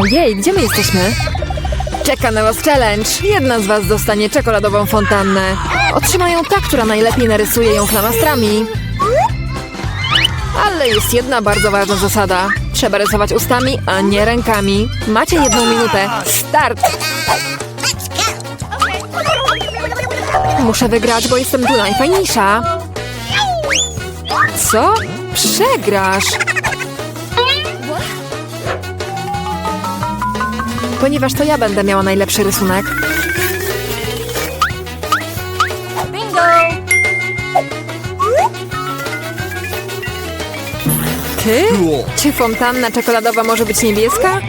Ojej, gdzie my jesteśmy? Czeka na was challenge. Jedna z was dostanie czekoladową fontannę. Otrzymają ta, która najlepiej narysuje ją flamastrami. Ale jest jedna bardzo ważna zasada. Trzeba rysować ustami, a nie rękami. Macie jedną minutę. Start! Muszę wygrać, bo jestem tu najfajniejsza. Co? Przegrasz! Ponieważ to ja będę miała najlepszy rysunek. Bingo! Ty? Czy fontanna czekoladowa może być niebieska?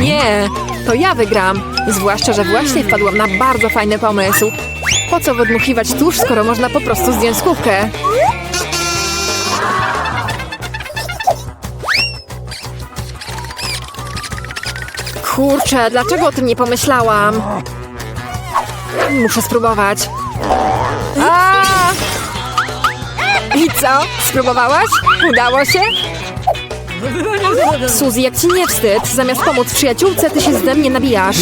Nie, to ja wygram. Zwłaszcza, że właśnie wpadłam na bardzo fajny pomysł. Po co wydmuchiwać tusz, skoro można po prostu zdjąć skówkę? Kurczę, dlaczego o tym nie pomyślałam? Muszę spróbować. A! I co? Spróbowałaś? Udało się? Suzy, jak ci nie wstyd, zamiast pomóc przyjaciółce, ty się ze mnie nabijasz.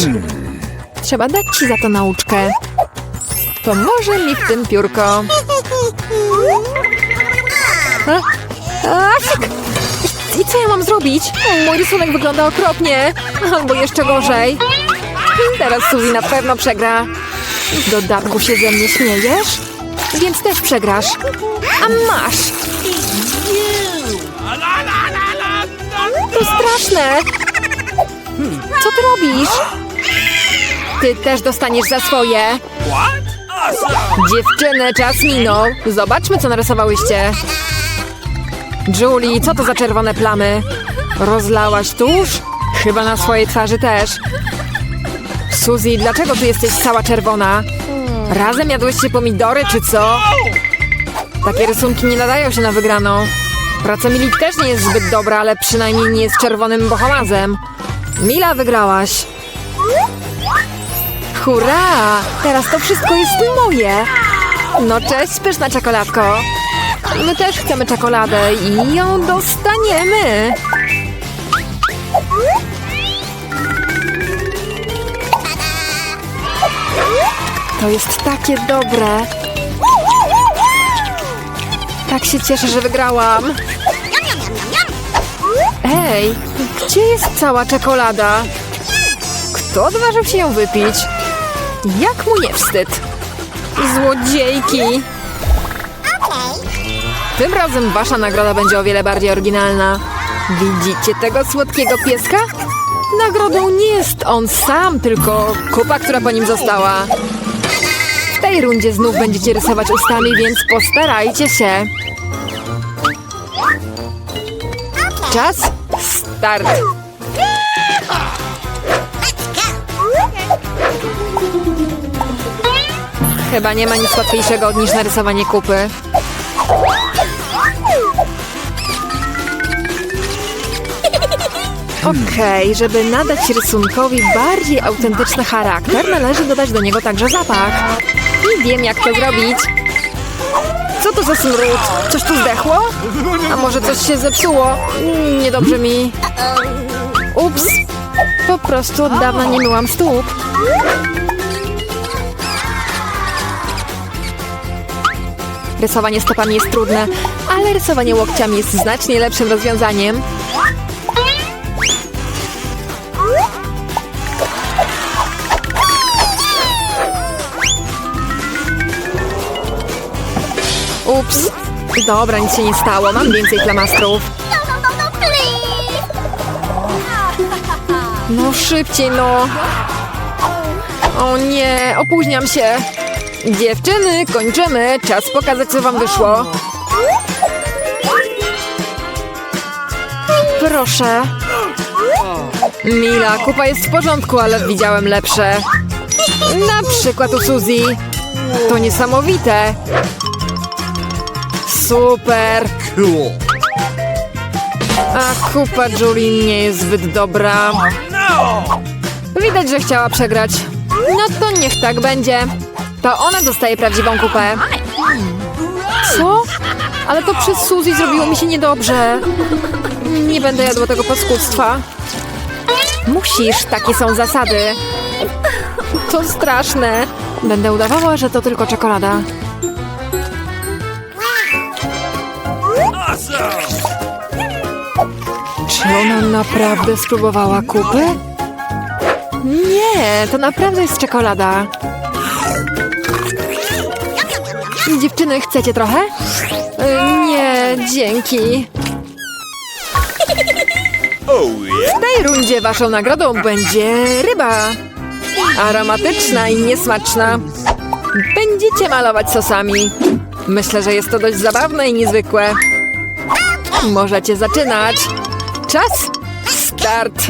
Trzeba dać ci za to nauczkę. Pomoże mi w tym piórko. A? I co ja mam zrobić? O, mój rysunek wygląda okropnie. Albo jeszcze gorzej. Teraz Suzy na pewno przegra. W dodatku się ze mnie śmiejesz? Więc też przegrasz. A masz! To straszne! Co ty robisz? Ty też dostaniesz za swoje. Dziewczyny, czas minął. Zobaczmy, co narysowałyście. Julie, co to za czerwone plamy? Rozlałaś tusz? Chyba na swojej twarzy też. Suzy, dlaczego ty jesteś cała czerwona? Razem jadłyście pomidory, czy co? Takie rysunki nie nadają się na wygraną. Praca Mili też nie jest zbyt dobra, ale przynajmniej nie jest czerwonym bohomazem. Mila, wygrałaś. Hurra! Teraz to wszystko jest moje. No cześć, pyszna czekoladko. My też chcemy czekoladę i ją dostaniemy. To jest takie dobre. Tak się cieszę, że wygrałam. Ej, gdzie jest cała czekolada? Kto odważył się ją wypić? Jak mu nie wstyd? Złodziejki! Tym razem wasza nagroda będzie o wiele bardziej oryginalna. Widzicie tego słodkiego pieska? Nagrodą nie jest on sam, tylko kupa, która po nim została. W tej rundzie znów będziecie rysować ustami, więc postarajcie się. Czas? Start! Chyba nie ma nic łatwiejszego niż narysowanie kupy. Okej, żeby nadać rysunkowi bardziej autentyczny charakter, należy dodać do niego także zapach. I wiem, jak to zrobić. Co to za smród? Coś tu zdechło? A może coś się zepsuło? Mm, Niedobrze mi. Ups. Po prostu od dawna nie myłam stóp. Rysowanie stopami jest trudne, ale rysowanie łokciami jest znacznie lepszym rozwiązaniem. Ups. Dobra, nic się nie stało. Mam więcej flamastrów. No, szybciej, no. O nie, opóźniam się. Dziewczyny, kończymy. Czas pokazać, co wam wyszło. Proszę. Mila, kupa jest w porządku, ale widziałem lepsze. Na przykład u Suzy. To niesamowite. Super. Cool. A kupa Julie nie jest zbyt dobra. Widać, że chciała przegrać. No to niech tak będzie. To ona dostaje prawdziwą kupę. Co? Ale to przez Suzy zrobiło mi się niedobrze. Nie będę jadła tego paskudztwa. Musisz, takie są zasady. To straszne. Będę udawała, że to tylko czekolada. Czy ona naprawdę spróbowała kupy? Nie, to naprawdę jest czekolada. Dziewczyny, chcecie trochę? Y, Nie, dzięki. W tej rundzie waszą nagrodą będzie ryba. Aromatyczna i niesmaczna. Będziecie malować sosami. Myślę, że jest to dość zabawne i niezwykłe. Możecie zaczynać. Czas? Start.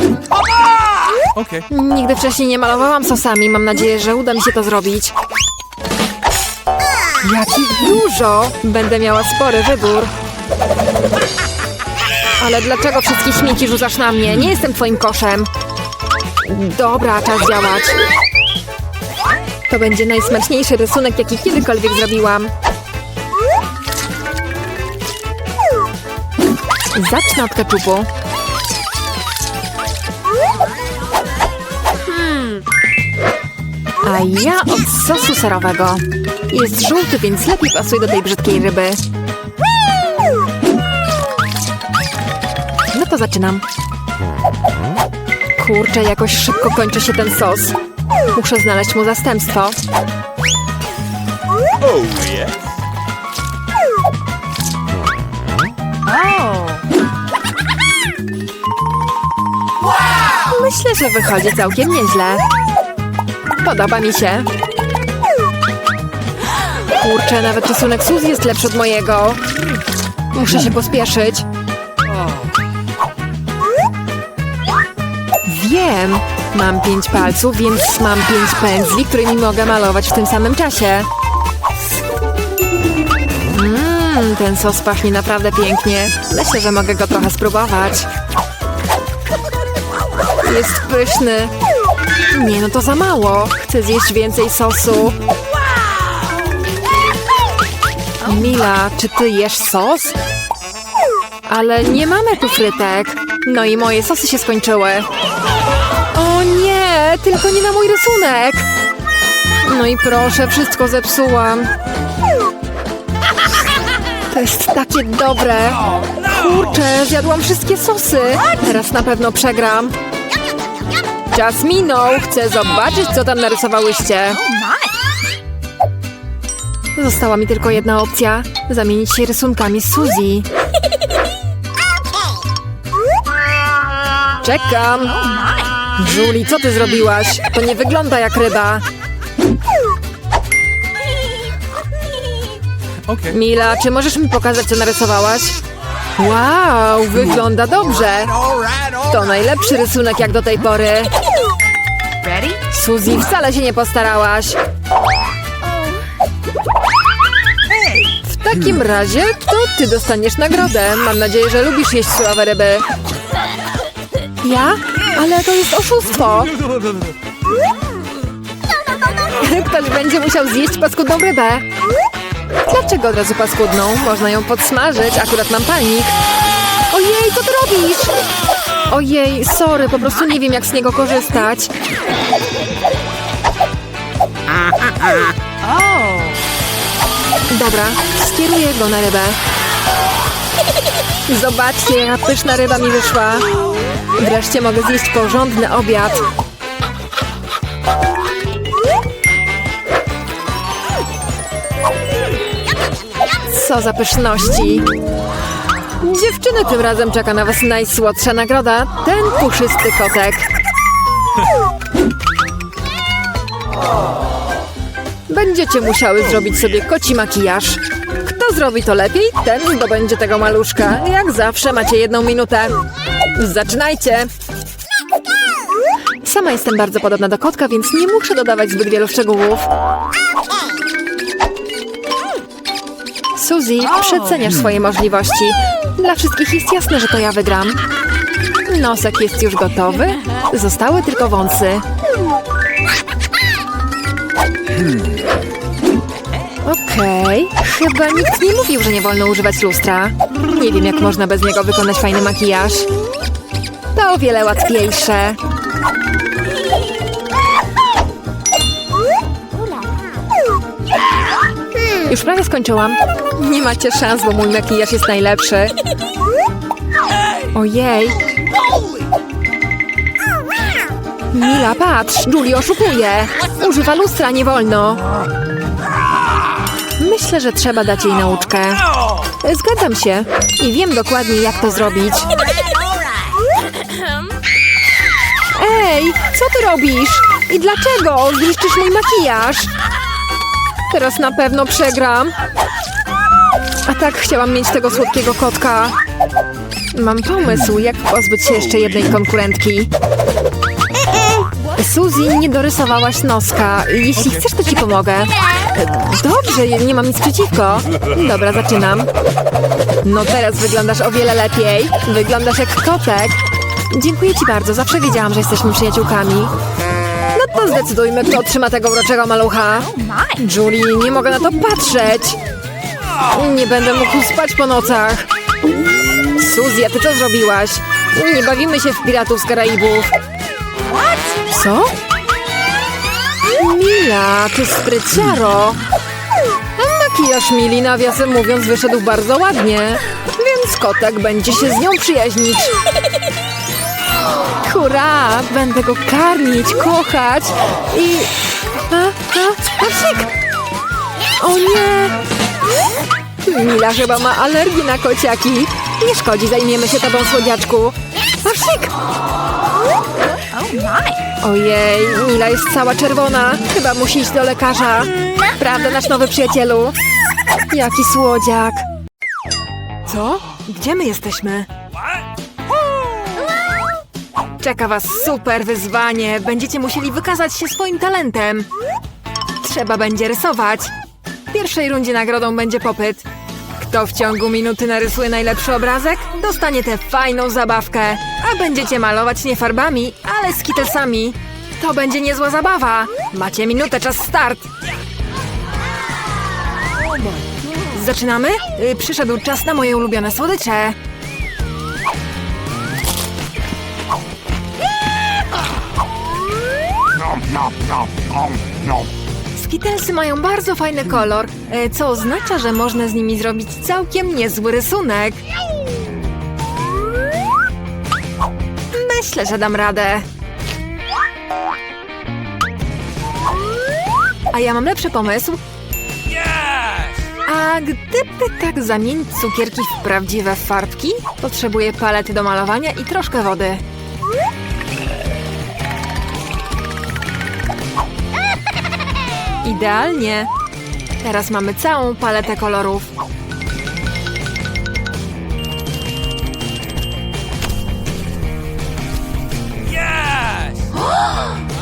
Okay. Nigdy wcześniej nie malowałam sosami. Mam nadzieję, że uda mi się to zrobić. Jakich dużo! Będę miała spory wybór. Ale dlaczego wszystkie śmieci rzucasz na mnie? Nie jestem twoim koszem. Dobra, czas działać. To będzie najsmaczniejszy rysunek, jaki kiedykolwiek zrobiłam. Zacznę od keczupu. A ja od sosu serowego. Jest żółty, więc lepiej pasuje do tej brzydkiej ryby. No to zaczynam. Kurczę, jakoś szybko kończy się ten sos. Muszę znaleźć mu zastępstwo. Oh. Myślę, że wychodzi całkiem nieźle. Podoba mi się. Kurczę, nawet rysunek Suzy jest lepszy od mojego. Muszę się pospieszyć. Wiem. Mam pięć palców, więc mam pięć pędzli, którymi mogę malować w tym samym czasie. Mmm, ten sos pachnie naprawdę pięknie. Myślę, że mogę go trochę spróbować. Jest pyszny. Nie, no to za mało. Chcę zjeść więcej sosu. Mila, czy ty jesz sos? Ale nie mamy tu frytek. No i moje sosy się skończyły. O nie, tylko nie na mój rysunek. No i proszę, wszystko zepsułam. To jest takie dobre. Kurczę, zjadłam wszystkie sosy. Teraz na pewno przegram. Czas minął. Chcę zobaczyć, co tam narysowałyście. Została mi tylko jedna opcja. Zamienić się rysunkami z Suzy. Czekam. Julie, co ty zrobiłaś? To nie wygląda jak ryba. Okay. Mila, czy możesz mi pokazać, co narysowałaś? Wow, wygląda dobrze. To najlepszy rysunek jak do tej pory. Suzy, wcale się nie postarałaś. W takim razie to ty dostaniesz nagrodę. Mam nadzieję, że lubisz jeść surowe ryby. Ja? Ale to jest oszustwo. Ktoś będzie musiał zjeść paskudną rybę. Dlaczego od razu paskudną? Można ją podsmażyć, akurat mam palnik. Ojej, co ty robisz? Ojej, sorry, po prostu nie wiem, jak z niego korzystać. Dobra, skieruję go na rybę. Zobaczcie, jaka pyszna ryba mi wyszła. Wreszcie mogę zjeść porządny obiad. Co za pyszności. Dziewczyny, tym razem czeka na was najsłodsza nagroda. Ten puszysty kotek. Będziecie musiały zrobić sobie koci makijaż. Kto zrobi to lepiej, ten zdobędzie tego maluszka. Jak zawsze macie jedną minutę. Zaczynajcie! Sama jestem bardzo podobna do kotka, więc nie muszę dodawać zbyt wielu szczegółów. Suzy, przeceniasz swoje możliwości. Dla wszystkich jest jasne, że to ja wygram. Nosek jest już gotowy. Zostały tylko wąsy. Okej. Okay. Chyba nikt nie mówił, że nie wolno używać lustra. Nie wiem, jak można bez niego wykonać fajny makijaż. To o wiele łatwiejsze. Już prawie skończyłam. Nie macie szans, bo mój makijaż jest najlepszy. Ojej. Mila, patrz! Julie oszukuje! Używa lustra, nie wolno! Myślę, że trzeba dać jej nauczkę. Zgadzam się i wiem dokładnie, jak to zrobić. Ej, co ty robisz? I dlaczego zniszczysz mój makijaż? Teraz na pewno przegram. A tak chciałam mieć tego słodkiego kotka. Mam pomysł, jak pozbyć się jeszcze jednej konkurentki. Suzy, nie dorysowałaś noska. Jeśli chcesz, to ci pomogę. Dobrze, nie mam nic przeciwko. Dobra, zaczynam. No teraz wyglądasz o wiele lepiej. Wyglądasz jak kotek. Dziękuję ci bardzo, zawsze wiedziałam, że jesteśmy przyjaciółkami. No to zdecydujmy, kto trzyma tego uroczego malucha. Julie, nie mogę na to patrzeć. Nie będę mógł spać po nocach. Suzy, a ty co zrobiłaś? Nie bawimy się w piratów z Karaibów. Co? Mila, ty spryciaro. Makijaż Mili, nawiasem mówiąc, wyszedł bardzo ładnie. Więc kotek będzie się z nią przyjaźnić. Hurra! Będę go karmić, kochać i... A, a, Pasik! O nie! Mila chyba ma alergię na kociaki. Nie szkodzi, zajmiemy się tobą, słodziaczku. Pasik! Oh my. Ojej, Mila jest cała czerwona. Chyba musi iść do lekarza. Prawda, nasz nowy przyjacielu? Jaki słodziak. Co? Gdzie my jesteśmy? Czeka was super wyzwanie. Będziecie musieli wykazać się swoim talentem. Trzeba będzie rysować. W pierwszej rundzie nagrodą będzie popyt. Kto w ciągu minuty narysuje najlepszy obrazek, dostanie tę fajną zabawkę. A będziecie malować nie farbami, ale skitesami. To będzie niezła zabawa. Macie minutę, czas start. Zaczynamy? Y, Przyszedł czas na moje ulubione słodycze. Skittlesy mają bardzo fajny kolor, e, co oznacza, że można z nimi zrobić całkiem niezły rysunek. Myślę, że dam radę. A ja mam lepszy pomysł. A gdyby tak zamienić cukierki w prawdziwe farbki, potrzebuję palety do malowania i troszkę wody. Idealnie. Teraz mamy całą paletę kolorów.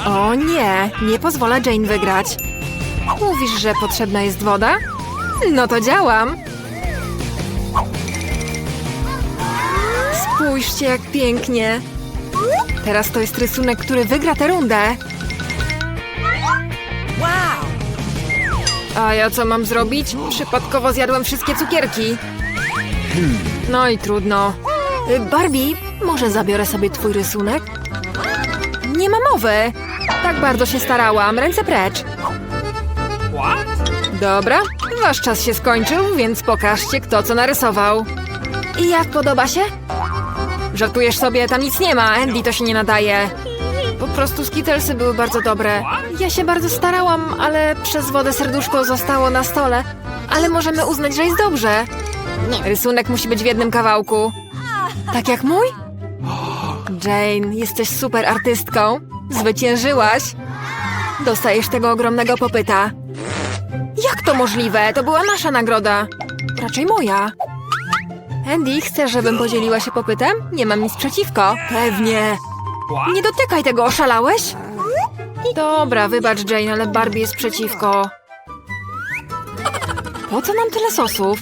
O nie, nie pozwolę Jane wygrać. Mówisz, że potrzebna jest woda? No to działam. Spójrzcie, jak pięknie. Teraz to jest rysunek, który wygra tę rundę. A ja co mam zrobić? Przypadkowo zjadłem wszystkie cukierki. No i trudno. Y, Barbie, może zabiorę sobie twój rysunek? Nie ma mowy. Tak bardzo się starałam. Ręce precz. Dobra, wasz czas się skończył, więc pokażcie, kto co narysował. I jak podoba się? Żartujesz sobie, tam nic nie ma. Andy to się nie nadaje. Po prostu skittlesy były bardzo dobre. Ja się bardzo starałam, ale przez wodę serduszko zostało na stole. Ale możemy uznać, że jest dobrze. Rysunek musi być w jednym kawałku. Tak jak mój? Jane, jesteś super artystką. Zwyciężyłaś. Dostajesz tego ogromnego popyta. Jak to możliwe? To była nasza nagroda. Raczej moja. Andy, chcesz, żebym podzieliła się popytem? Nie mam nic przeciwko. Pewnie. Nie dotykaj tego, oszalałeś? Dobra, wybacz Jane, ale Barbie jest przeciwko. Po co nam tyle sosów?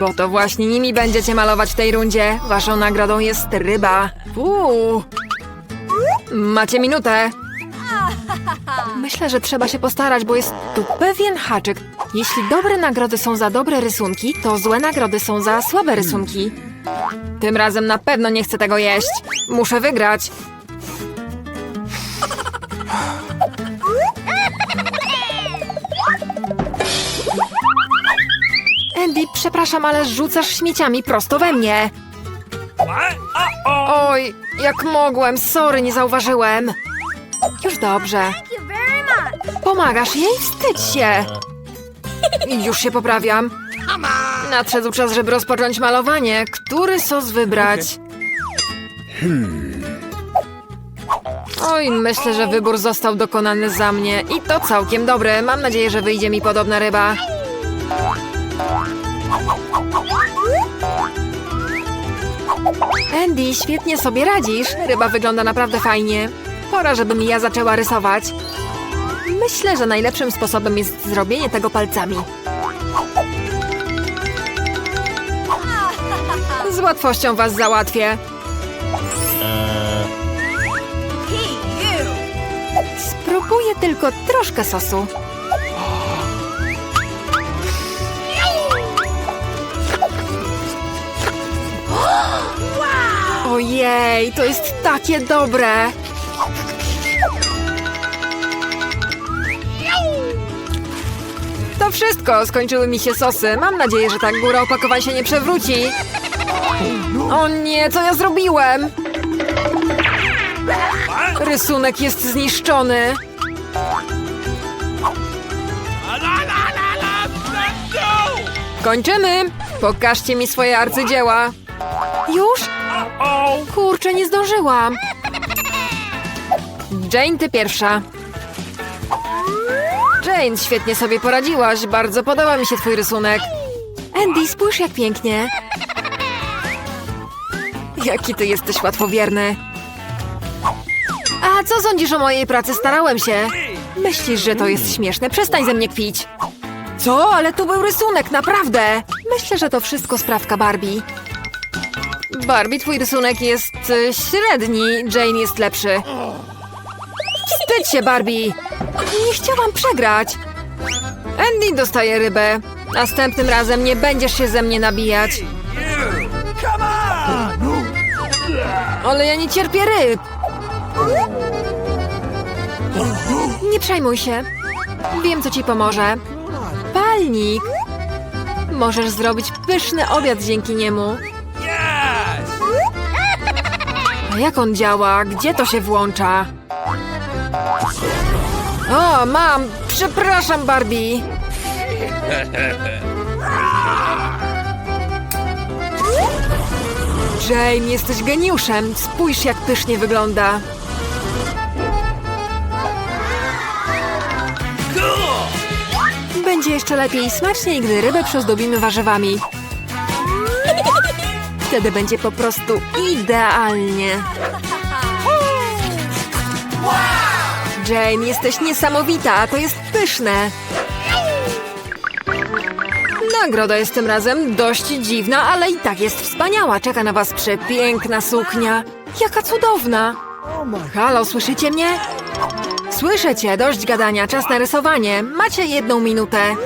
Bo to właśnie nimi będziecie malować w tej rundzie. Waszą nagrodą jest ryba. Uuu. Macie minutę. Myślę, że trzeba się postarać, bo jest tu pewien haczyk. Jeśli dobre nagrody są za dobre rysunki, to złe nagrody są za słabe rysunki. Tym razem na pewno nie chcę tego jeść. Muszę wygrać. Przepraszam, ale rzucasz śmieciami prosto we mnie. Oj, jak mogłem, sorry, nie zauważyłem. Już dobrze. Pomagasz jej? Wstydź się! Już się poprawiam. Nadszedł czas, żeby rozpocząć malowanie. Który sos wybrać? Oj, myślę, że wybór został dokonany za mnie. I to całkiem dobre. Mam nadzieję, że wyjdzie mi podobna ryba. Andy, świetnie sobie radzisz. Ryba wygląda naprawdę fajnie. Pora, żebym ja zaczęła rysować. Myślę, że najlepszym sposobem jest zrobienie tego palcami. Z łatwością was załatwię. You. Spróbuję tylko troszkę sosu. Ojej, to jest takie dobre! To wszystko, skończyły mi się sosy. Mam nadzieję, że tak góra opakowań się nie przewróci. O nie, co ja zrobiłem? Rysunek jest zniszczony. Kończymy! Pokażcie mi swoje arcydzieła. Już? Nie zdążyłam. Jane, ty pierwsza. Jane, świetnie sobie poradziłaś. Bardzo podoba mi się twój rysunek. Andy, spójrz jak pięknie. Jaki ty jesteś łatwowierny. A co sądzisz o mojej pracy? Starałem się. Myślisz, że to jest śmieszne? Przestań ze mnie kpić. Co? Ale to był rysunek, naprawdę. Myślę, że to wszystko sprawka Barbie. Barbie, twój rysunek jest y, średni, Jane jest lepszy. Wstydź się, Barbie! Nie chciałam przegrać. Andy dostaje rybę. Następnym razem nie będziesz się ze mnie nabijać. Ale ja nie cierpię ryb. Nie przejmuj się. Wiem, co ci pomoże. Palnik. Możesz zrobić pyszny obiad dzięki niemu. A jak on działa? Gdzie to się włącza? O, mam! Przepraszam, Barbie! Jane, jesteś geniuszem! Spójrz, jak pysznie wygląda! Będzie jeszcze lepiej i smaczniej, gdy rybę przyozdobimy warzywami. Wtedy będzie po prostu idealnie. Jane, jesteś niesamowita, to jest pyszne. Nagroda jest tym razem dość dziwna, ale i tak jest wspaniała. Czeka na was przepiękna suknia. Jaka cudowna. Halo, słyszycie mnie? Słyszę cię, dość gadania, czas na rysowanie. Macie jedną minutę.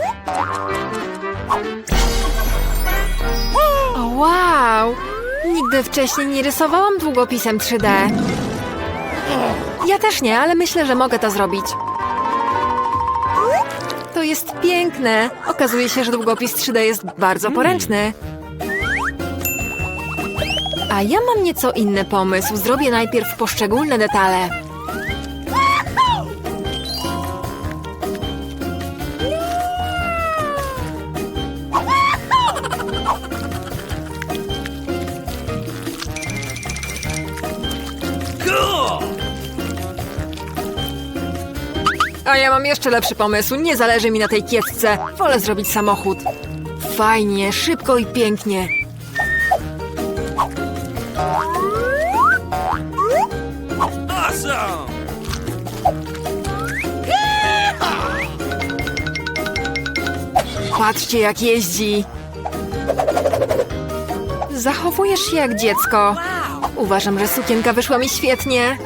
Wow! Nigdy wcześniej nie rysowałam długopisem 3D. Ja też nie, ale myślę, że mogę to zrobić. To jest piękne. Okazuje się, że długopis 3D jest bardzo poręczny. A ja mam nieco inny pomysł. Zrobię najpierw poszczególne detale. Mam jeszcze lepszy pomysł. Nie zależy mi na tej kiecce. Wolę zrobić samochód. Fajnie, szybko i pięknie. Awesome. Patrzcie, jak jeździ. Zachowujesz się jak dziecko. Uważam, że sukienka wyszła mi świetnie.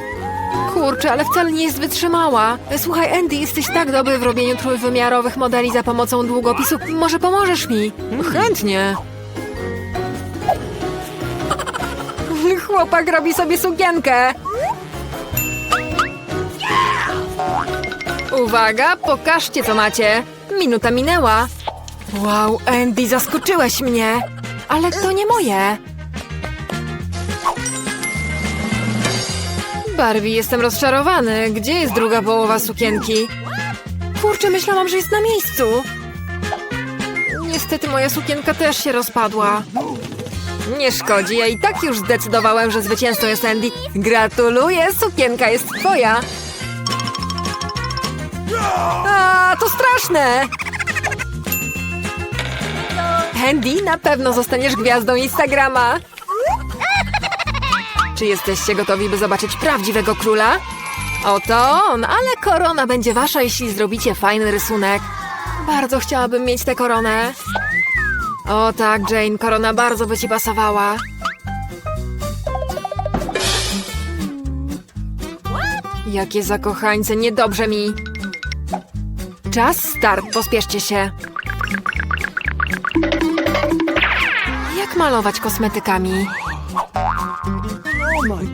Kurczę, ale wcale nie jest wytrzymała. Słuchaj, Andy, jesteś tak dobry w robieniu trójwymiarowych modeli za pomocą długopisu. Może pomożesz mi? Chętnie. Chłopak robi sobie sukienkę. Uwaga, pokażcie co macie. Minuta minęła. Wow, Andy, zaskoczyłeś mnie! Ale to nie moje! Barbie, jestem rozczarowany. Gdzie jest druga połowa sukienki? Kurczę, myślałam, że jest na miejscu. Niestety moja sukienka też się rozpadła. Nie szkodzi, ja i tak już zdecydowałem, że zwycięzcą jest Andy. Gratuluję, sukienka jest twoja. A, to straszne! Andy, na pewno zostaniesz gwiazdą Instagrama. Czy jesteście gotowi, by zobaczyć prawdziwego króla? Oto on, ale korona będzie wasza, jeśli zrobicie fajny rysunek. Bardzo chciałabym mieć tę koronę. O tak, Jane, korona bardzo by ci pasowała. Jakie zakochańce, niedobrze mi. Czas start, pospieszcie się. Jak malować kosmetykami?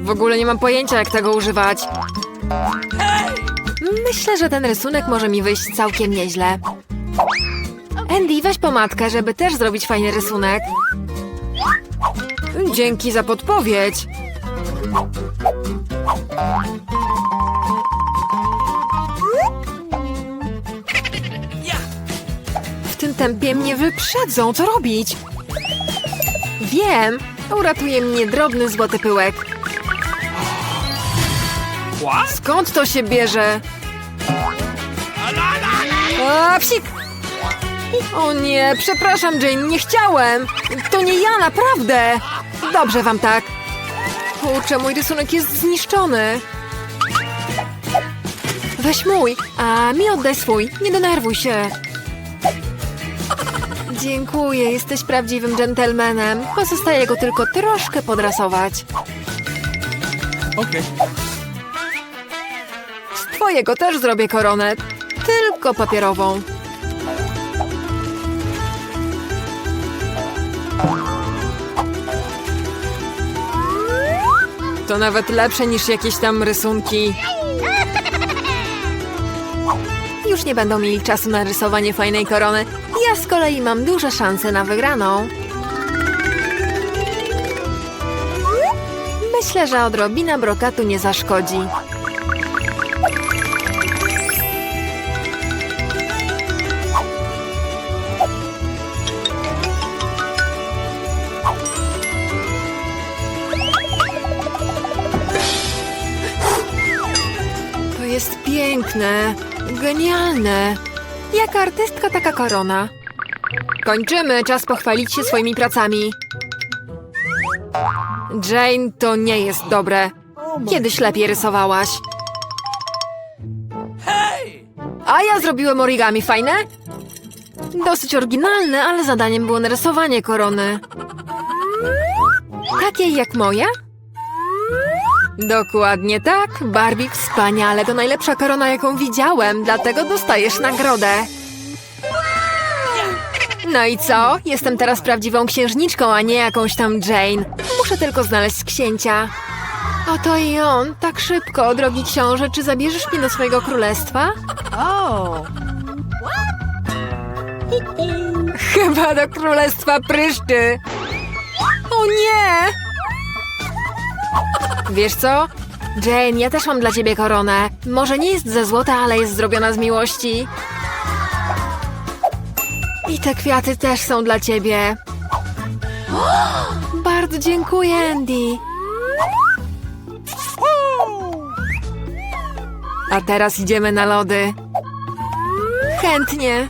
W ogóle nie mam pojęcia, jak tego używać. Myślę, że ten rysunek może mi wyjść całkiem nieźle. Andy, weź pomadkę, żeby też zrobić fajny rysunek. Dzięki za podpowiedź. W tym tempie mnie wyprzedzą. Co robić? Wiem. Uratuje mnie drobny złoty pyłek. Skąd to się bierze? A, psik! O nie, przepraszam, Jane, nie chciałem! To nie ja, naprawdę! Dobrze wam tak. Kurczę, mój rysunek jest zniszczony. Weź mój, a mi oddaj swój. Nie denerwuj się. Dziękuję, jesteś prawdziwym dżentelmenem. Pozostaje go tylko troszkę podrasować. Okay. Twojego też zrobię koronę, tylko papierową. To nawet lepsze niż jakieś tam rysunki. Już nie będą mieli czasu na rysowanie fajnej korony. Ja z kolei mam duże szanse na wygraną. Myślę, że odrobina brokatu nie zaszkodzi. Piękne, genialne. Jak artystka taka korona. Kończymy, czas pochwalić się swoimi pracami. Jane, to nie jest dobre. Kiedyś lepiej rysowałaś. A ja zrobiłem origami, fajne? Dosyć oryginalne, ale zadaniem było narysowanie korony. Takiej jak moja? Dokładnie tak, Barbie, wspaniale, to najlepsza korona, jaką widziałem, dlatego dostajesz nagrodę. No i co? Jestem teraz prawdziwą księżniczką, a nie jakąś tam Jane. Muszę tylko znaleźć księcia. Oto i on, tak szybko, drogi książę, czy zabierzesz mnie do swojego królestwa? Chyba do królestwa pryszczy. O nie! Wiesz co? Jane, ja też mam dla ciebie koronę. Może nie jest ze złota, ale jest zrobiona z miłości. I te kwiaty też są dla ciebie. Bardzo dziękuję, Andy. A teraz idziemy na lody. Chętnie.